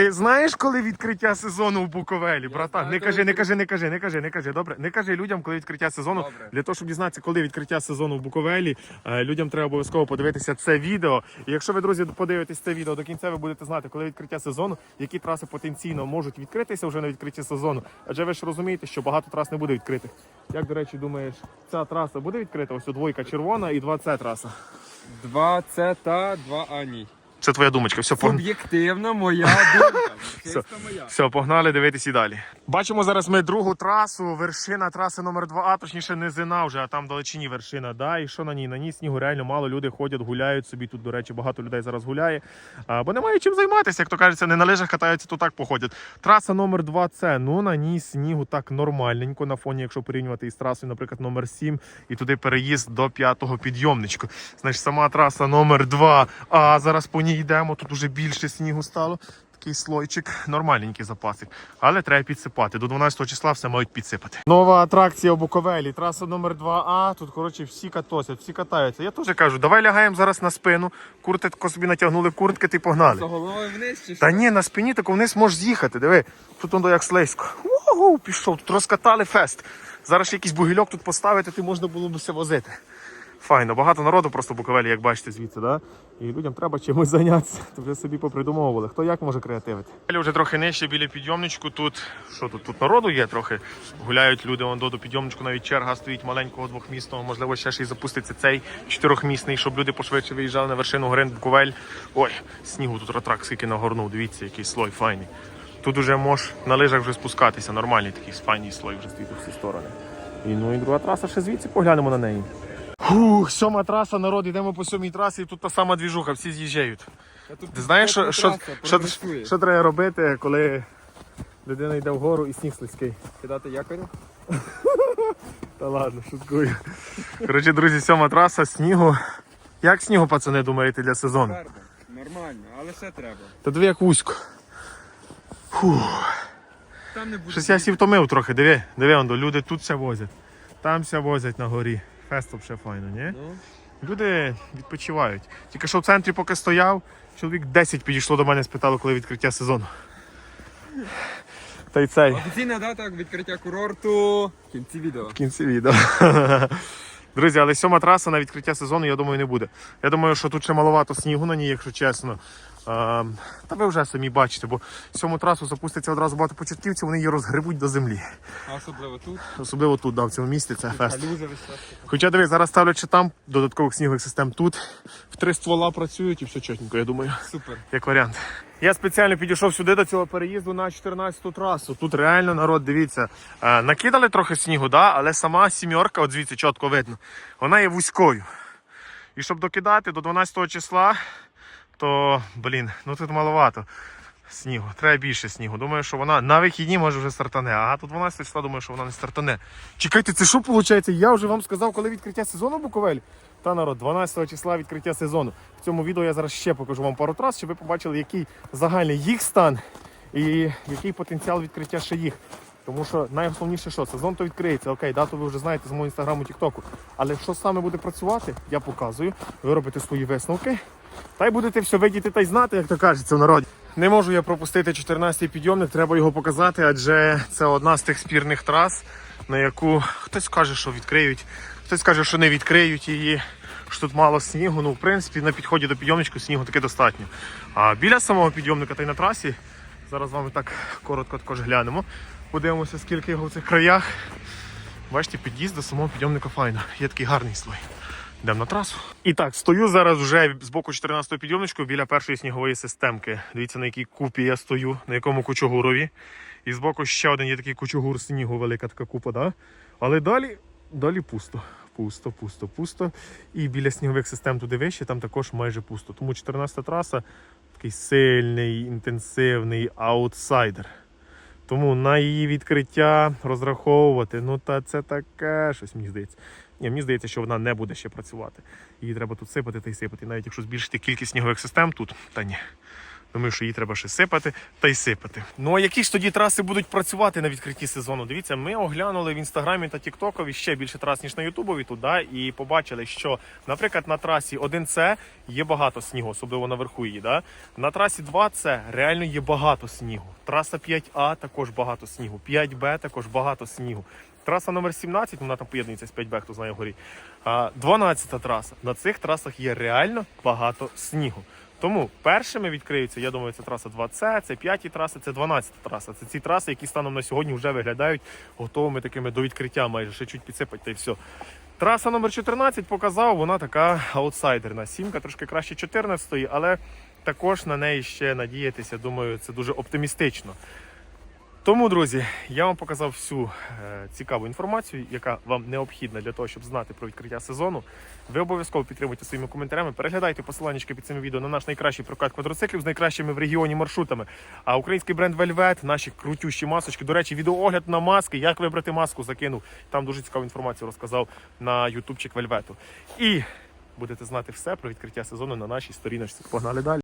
Ти знаєш, коли відкриття сезону в Буковелі, братан? знаю, Не кажи, не кажи, не кажи, не кажи, не кажи. Добре, не кажи людям, коли відкриття сезону. Добре. Для того, щоб дізнатися, коли відкриття сезону в Буковелі, е, людям треба обов'язково подивитися це відео. І якщо ви, друзі, подивитесь це відео до кінця, ви будете знати, коли відкриття сезону, які траси потенційно можуть відкритися вже на відкритті сезону. Адже ви ж розумієте, що багато трас не буде відкритих. Як, до речі, думаєш, ця траса буде відкрита? Ось у двойка червона і 2С траса. Два це та, два а ні. Це твоя думочка. Все, погнали. Суб'єктивна моя думка. Чисто моя. Все, погнали дивитись і далі. Бачимо зараз ми другу трасу, вершина траси номер 2 а точніше низина вже, а там далечині вершина. Да, і що на ній? На ній снігу реально мало люди ходять, гуляють собі. Тут, до речі, багато людей зараз гуляє. А, бо немає чим займатися, як то кажеться, не на лижах катаються, то так походять. Траса номер 2 це ну на ній снігу так нормальненько на фоні, якщо порівнювати із трасою, наприклад, номер 7 і туди переїзд до п'ятого підйомничку. Значить, сама траса номер 2 а зараз по ній йдемо. Тут уже більше снігу стало. Такий слойчик, нормальненький запасик, але треба підсипати. До 12 числа все мають підсипати. Нова атракція у Буковелі, траса номер 2А. Тут, коротше, всі катосять, всі катаються. Я теж кажу, давай лягаємо зараз на спину. Куртитко собі натягнули куртки, ти погнали. За головою вниз чи що? Та ні, на спині тако вниз можеш з'їхати. Диви, тут воно як слизько. Ого, пішов, тут розкатали фест. Зараз ще якийсь бугільок тут поставити, ти можна було б все возити. Файно, багато народу просто Буковелі, як бачите звідси, да? І людям треба чимось зайнятися. То вже собі попридумовували. Хто як може креативити. Вже трохи нижче біля підйомничку. Тут що тут? Тут народу є трохи. Гуляють люди вон до підйомничку, навіть черга стоїть маленького двохмісного. Можливо, ще ж і запуститься цей чотирьохмісний, щоб люди пошвидше виїжджали на вершину гори Буковель. Ой, снігу тут ратрак скільки нагорнув. Дивіться, який слой файний. Тут уже можеш на лижах вже спускатися. Нормальний такий файний слой вже стоїть у всі сторони. І ну і друга траса ще звідси поглянемо на неї. Фух, сьома траса, народ, йдемо по сьомій трасі, і тут та сама двіжуха, всі з'їжджають. Ти знаєш, що, що, що, що треба робити, коли людина йде вгору і сніг слизький? Кидати якорю? Та ладно, шуткую. Коротше, друзі, сьома траса, снігу. Як снігу, пацани, думаєте, для сезону? Нормально, але ще треба. Та диви як вузько. Там не буде. Щось я сів втомив трохи, диви, диви, ондо, люди тут ся возять, там ся возять на горі. Фест ще файно, ні? Ну, Люди відпочивають. Тільки що в центрі поки стояв, чоловік 10 підійшло до мене, спитало, коли відкриття сезону. Та й цей. офіційна дата відкриття курорту в кінці відео. В кінці відео. Друзі, але сьома траса на відкриття сезону, я думаю, не буде. Я думаю, що тут ще маловато снігу на ній, якщо чесно. А, та ви вже самі бачите, бо сьому трасу запуститься одразу багато початківців, вони її розгребуть до землі. А особливо тут. Особливо тут, да, в цьому місті, це фест. Хоча диви, зараз ставлять там додаткових снігових систем тут. В три ствола працюють і все чотненько, я думаю. Супер. Як варіант. Я спеціально підійшов сюди до цього переїзду на 14-ту трасу. Тут реально народ, дивіться, е, накидали трохи снігу, да, але сама сімерка, от звідси чітко видно, вона є вузькою. І щоб докидати до 12 числа, то, блін, ну тут маловато снігу. Треба більше снігу. Думаю, що вона на вихідні може вже стартане. А тут 12 числа думаю, що вона не стартане. Чекайте, це що виходить? Я вже вам сказав, коли відкриття сезону Буковель. Та народ, 12 числа відкриття сезону. В цьому відео я зараз ще покажу вам пару трас, щоб ви побачили, який загальний їх стан і який потенціал відкриття ще їх. Тому що найголовніше, що сезон то відкриється. Окей, дату ви вже знаєте з мого інстаграму, тіктоку. Але що саме буде працювати, я показую. Ви робите свої висновки. Та й будете все видіти та й знати, як то кажеться в народі. Не можу я пропустити 14-й підйомник, треба його показати, адже це одна з тих спірних трас, на яку хтось каже, що відкриють, хтось каже, що не відкриють її. Що тут мало снігу, ну в принципі на підході до підйомничку снігу таки достатньо. А біля самого підйомника та й на трасі, зараз з вами так коротко також глянемо. Подивимося, скільки його в цих краях. Бачите, під'їзд до самого підйомника файно. Є такий гарний слой. Йдемо на трасу. І так, стою зараз вже з боку 14-го підйомничку біля першої снігової системки. Дивіться, на якій купі я стою, на якому кучугурові. І збоку ще один є такий кучугур снігу, велика така купа, да? Але далі, далі пусто. Пусто, пусто, пусто. І біля снігових систем туди вище, там також майже пусто. Тому 14-та траса такий сильний, інтенсивний аутсайдер. Тому на її відкриття розраховувати, ну та це таке щось мені здається. Ні, мені здається, що вона не буде ще працювати. Її треба тут сипати та й сипати. Навіть якщо збільшити кількість снігових систем тут, та ні. Думаю, що її треба ще сипати та й сипати. Ну а які ж тоді траси будуть працювати на відкритті сезону? Дивіться, ми оглянули в інстаграмі та Тіктокові ще більше трас, ніж на Ютубові туди, і побачили, що, наприклад, на трасі 1С є багато снігу, особливо наверху її. Да? На трасі 2С реально є багато снігу. Траса 5А також багато снігу. 5Б також багато снігу. Траса номер 17, вона там поєднується з 5Б, хто знає горі. А 12 траса. На цих трасах є реально багато снігу. Тому першими відкриються, я думаю, це траса 2С, це 5 траси, це 12 траса. Це ці траси, які станом на сьогодні вже виглядають готовими такими до відкриття, майже ще чуть підсипать та й все. Траса номер 14 показав, вона така аутсайдерна. Сімка трошки краще 14-ї, але також на неї ще надіятися, думаю, це дуже оптимістично. Тому, друзі, я вам показав всю е, цікаву інформацію, яка вам необхідна для того, щоб знати про відкриття сезону. Ви обов'язково підтримуйте своїми коментарями. Переглядайте посилання під цим відео на наш найкращий прокат квадроциклів з найкращими в регіоні маршрутами. А український бренд Velvet, наші крутющі масочки. До речі, відеоогляд на маски, як вибрати маску, закинув. Там дуже цікаву інформацію розказав на ютубчик Вельвету. І будете знати все про відкриття сезону на нашій сторіночці. Погнали далі.